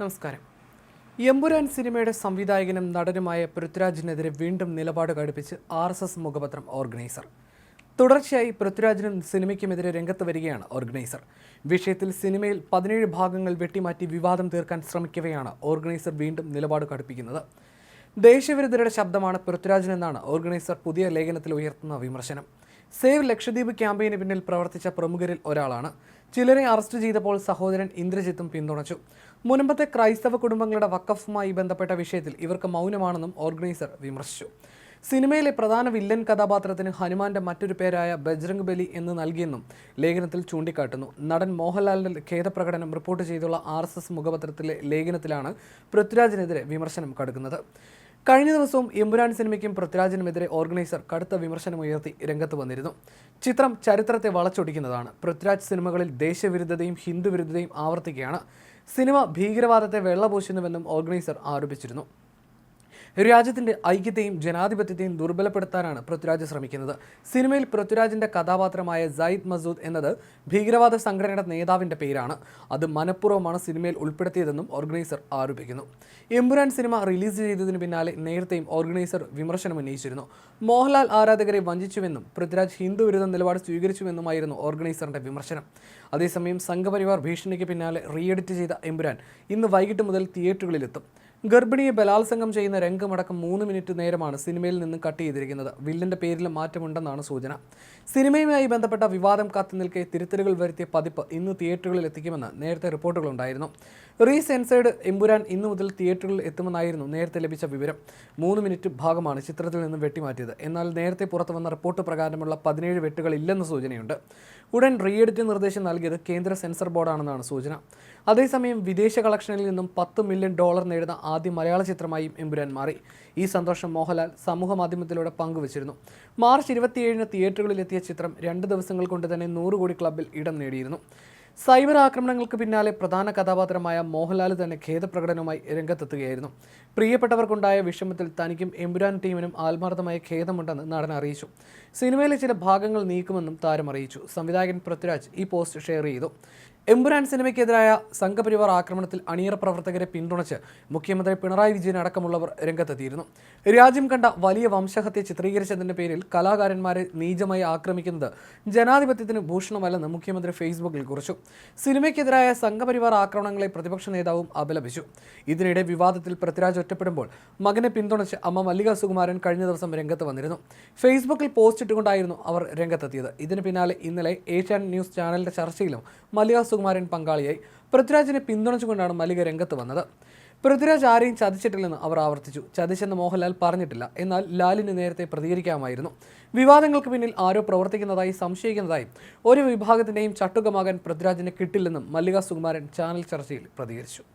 നമസ്കാരം. എമ്പുരാൻ സിനിമയുടെ സംവിധായകനും നടനുമായ പൃഥ്വിരാജിനെതിരെ വീണ്ടും നിലപാട് കടുപ്പിച്ച് ആർ എസ് എസ് മുഖപത്രം ഓർഗനൈസർ. തുടർച്ചയായി പൃഥ്വിരാജിനും സിനിമയ്ക്കുമെതിരെ രംഗത്ത് വരികയാണ് ഓർഗനൈസർ. വിഷയത്തിൽ സിനിമയിൽ പതിനേഴ് ഭാഗങ്ങൾ വെട്ടിമാറ്റി വിവാദം തീർക്കാൻ ശ്രമിക്കവെയാണ് ഓർഗനൈസർ വീണ്ടും നിലപാട് കടുപ്പിക്കുന്നത്. ദേശവിരുദ്ധരുടെ ശബ്ദമാണ് പൃഥ്വിരാജിനെന്നാണ് ഓർഗനൈസർ പുതിയ ലേഖനത്തിൽ ഉയർത്തുന്ന വിമർശനം. സേവ് ലക്ഷദ്വീപ് ക്യാമ്പയിന് പിന്നിൽ പ്രവർത്തിച്ച പ്രമുഖരിൽ ഒരാളാണ്. ചിലരെ അറസ്റ്റ് ചെയ്തപ്പോൾ സഹോദരൻ ഇന്ദ്രജിത്തും പിന്തുണച്ചു. മുൻപത്തെ ക്രൈസ്തവ കുടുംബങ്ങളുടെ വക്കഫുമായി ബന്ധപ്പെട്ട വിഷയത്തിൽ ഇവർക്ക് മൗനമാണെന്നും ഓർഗനൈസർ വിമർശിച്ചു. സിനിമയിലെ പ്രധാന വില്ലൻ കഥാപാത്രത്തിന് ഹനുമാന്റെ മറ്റൊരു പേരായ ബജ്രംഗ് ബലി എന്ന് നൽകിയെന്നും ലേഖനത്തിൽ ചൂണ്ടിക്കാട്ടുന്നു. നടൻ മോഹൻലാലിന്റെ ഖേദപ്രകടനം റിപ്പോർട്ട് ചെയ്തുള്ള ആർ എസ് എസ് മുഖപത്രത്തിലെ ലേഖനത്തിലാണ് പൃഥ്വിരാജിനെതിരെ വിമർശനം കടുക്കുന്നത്. കഴിഞ്ഞ ദിവസവും എമ്പുരാൻ സിനിമയ്ക്കും പൃഥ്വിരാജിനുമെതിരെ ഓർഗനൈസർ കടുത്ത വിമർശനമുയർത്തി രംഗത്ത് വന്നിരുന്നു. ചിത്രം ചരിത്രത്തെ വളച്ചൊടിക്കുന്നതാണ്. പൃഥ്വിരാജ് സിനിമകളിൽ ദേശവിരുദ്ധതയും ഹിന്ദുവിരുദ്ധതയും ആവർത്തിക്കുകയാണ്. സിനിമ ഭീകരവാദത്തെ വെള്ളപൂശുന്നുവെന്നും ഓർഗനൈസർ ആരോപിച്ചിരുന്നു. രാജ്യത്തിന്റെ ഐക്യത്തെയും ജനാധിപത്യത്തെയും ദുർബലപ്പെടുത്താനാണ് പൃഥ്വിരാജ് ശ്രമിക്കുന്നത്. സിനിമയിൽ പൃഥ്വിരാജിന്റെ കഥാപാത്രമായ സയ്യിദ് മസൂദ് എന്നത് ഭീകരവാദ സംഘടനയുടെ നേതാവിന്റെ പേരാണ്. അത് മനഃപൂർവമാണ് സിനിമയിൽ ഉൾപ്പെടുത്തിയതെന്നും ഓർഗനൈസർ ആരോപിക്കുന്നു. എമ്പുരാൻ സിനിമ റിലീസ് ചെയ്തതിന് പിന്നാലെ നേരത്തെയും ഓർഗനൈസർ വിമർശനം ഉന്നയിച്ചിരുന്നു. മോഹൻലാൽ ആരാധകരെ വഞ്ചിച്ചുവെന്നും പൃഥ്വിരാജ് ഹിന്ദു വിരുദ്ധ നിലപാട് സ്വീകരിച്ചുവെന്നുമായിരുന്നു ഓർഗനൈസറിന്റെ വിമർശനം. അതേസമയം സംഘപരിവാർ ഭീഷണിക്ക് പിന്നാലെ റീഎഡിറ്റ് ചെയ്ത എമ്പുരാൻ ഇന്ന് വൈകിട്ട് മുതൽ തിയേറ്ററുകളിലെത്തും. ഗർഭിണിയെ ബലാത്സംഗം ചെയ്യുന്ന രംഗമടക്കം മൂന്ന് മിനിറ്റ് നേരമാണ് സിനിമയിൽ നിന്ന് കട്ട് ചെയ്തിരിക്കുന്നത്. വില്ലന്റെ പേരിൽ മാറ്റമുണ്ടെന്നാണ് സൂചന. സിനിമയുമായി ബന്ധപ്പെട്ട വിവാദം കാത്തു നിൽക്കെ തിരുത്തലുകൾ വരുത്തിയ പതിപ്പ് ഇന്ന് തിയേറ്ററുകളിൽ എത്തിക്കുമെന്ന് നേരത്തെ റിപ്പോർട്ടുകളുണ്ടായിരുന്നു. റീ സെൻസേർഡ് എമ്പുരാൻ ഇന്നു മുതൽ തിയേറ്ററുകളിൽ എത്തുമെന്നായിരുന്നു നേരത്തെ ലഭിച്ച വിവരം. മൂന്ന് മിനിറ്റ് ഭാഗമാണ് ചിത്രത്തിൽ നിന്ന് വെട്ടിമാറ്റിയത്. എന്നാൽ നേരത്തെ പുറത്തു വന്ന റിപ്പോർട്ട് പ്രകാരമുള്ള പതിനേഴ് വെട്ടുകൾ ഇല്ലെന്ന് സൂചനയുണ്ട്. ഉടൻ റീഎഡിറ്റ് നിർദ്ദേശം നൽകിയത് കേന്ദ്ര സെൻസർ ബോർഡാണെന്നാണ് സൂചന. അതേസമയം വിദേശ കളക്ഷനിൽ നിന്നും പത്ത് മില്യൺ ഡോളർ നേടുന്ന ആദ്യ മലയാള ചിത്രമായും എമ്പുരാൻ മാറി. ഈ സന്തോഷം മോഹൻലാൽ സമൂഹ മാധ്യമത്തിലൂടെ പങ്കുവച്ചിരുന്നു. മാർച്ച് ഇരുപത്തിയേഴിന് തിയേറ്ററുകളിലെത്തിയ ചിത്രം രണ്ട് ദിവസങ്ങൾ കൊണ്ട് തന്നെ നൂറ് കോടി ക്ലബിൽ ഇടം നേടിയിരുന്നു. സൈബർ ആക്രമണങ്ങൾക്ക് പിന്നാലെ പ്രധാന കഥാപാത്രമായ മോഹൻലാൽ തന്നെ ഖേദപ്രകടനവുമായി രംഗത്തെത്തുകയായിരുന്നു. പ്രിയപ്പെട്ടവർക്കുണ്ടായ വിഷമത്തിൽ തനിക്കും എമ്പുരാൻ ടീമിനും ആത്മാർത്ഥമായ ഖേദമുണ്ടെന്ന് നടൻ അറിയിച്ചു. സിനിമയിലെ ചില ഭാഗങ്ങൾ നീക്കുമെന്നും താരം അറിയിച്ചു. സംവിധായകൻ പൃഥ്വിരാജ് ഈ പോസ്റ്റ് ഷെയർ ചെയ്തു. എമ്പുരാൻ സിനിമയ്ക്കെതിരായ സംഘപരിവാർ ആക്രമണത്തിൽ അണിയറ പ്രവർത്തകരെ പിന്തുണച്ച് മുഖ്യമന്ത്രി പിണറായി വിജയൻ അടക്കമുള്ളവർ രംഗത്തെത്തിയിരുന്നു. രാജ്യം കണ്ട വലിയ വംശഹത്യ ചിത്രീകരിച്ചതിന്റെ പേരിൽ കലാകാരന്മാരെ നീചമായി ആക്രമിക്കുന്നത് ജനാധിപത്യത്തിന് ഭൂഷണമല്ലെന്ന് മുഖ്യമന്ത്രി ഫേസ്ബുക്കിൽ കുറിച്ചു. സിനിമയ്ക്കെതിരായ സംഘപരിവാർ ആക്രമണങ്ങളെ പ്രതിപക്ഷ നേതാവും അപലപിച്ചു. ഇതിനിടെ വിവാദത്തിൽ പൃഥ്വിരാജ് ഒറ്റപ്പെടുമ്പോൾ മകനെ പിന്തുണച്ച് അമ്മ മല്ലിക സുകുമാരൻ കഴിഞ്ഞ ദിവസം രംഗത്ത് വന്നിരുന്നു. ഫേസ്ബുക്കിൽ പോസ്റ്റ് ഇട്ടുകൊണ്ടായിരുന്നു അവർ രംഗത്തെത്തിയത്. ഇതിന് പിന്നാലെ ഇന്നലെ ഏഷ്യാനെറ്റ് ന്യൂസ് ചാനലിന്റെ ചർച്ചയിലും മല്ലിക സുകുമാരൻ പങ്കാളിയായി. പൃഥ്വിരാജിനെ പിന്തുണച്ചുകൊണ്ടാണ് മല്ലിക രംഗത്ത് വന്നത്. പൃഥ്വിരാജ് ആരെയും ചതിച്ചിട്ടില്ലെന്ന് അവർ ആവർത്തിച്ചു. ചതിച്ചെന്ന് മോഹൻലാൽ പറഞ്ഞിട്ടില്ല. എന്നാൽ ലാലിന് നേരത്തെ പ്രതികരിക്കാമായിരുന്നു. വിവാദങ്ങൾക്ക് പിന്നിൽ ആരോ പ്രവർത്തിക്കുന്നതായി സംശയിക്കുന്നതായി ഒരു വിഭാഗത്തിന്റെയും ചട്ടുകമാകാൻ പൃഥ്വിരാജിന് കിട്ടില്ലെന്നും മല്ലിക സുകുമാരൻ ചാനൽ ചർച്ചയിൽ പ്രതികരിച്ചു.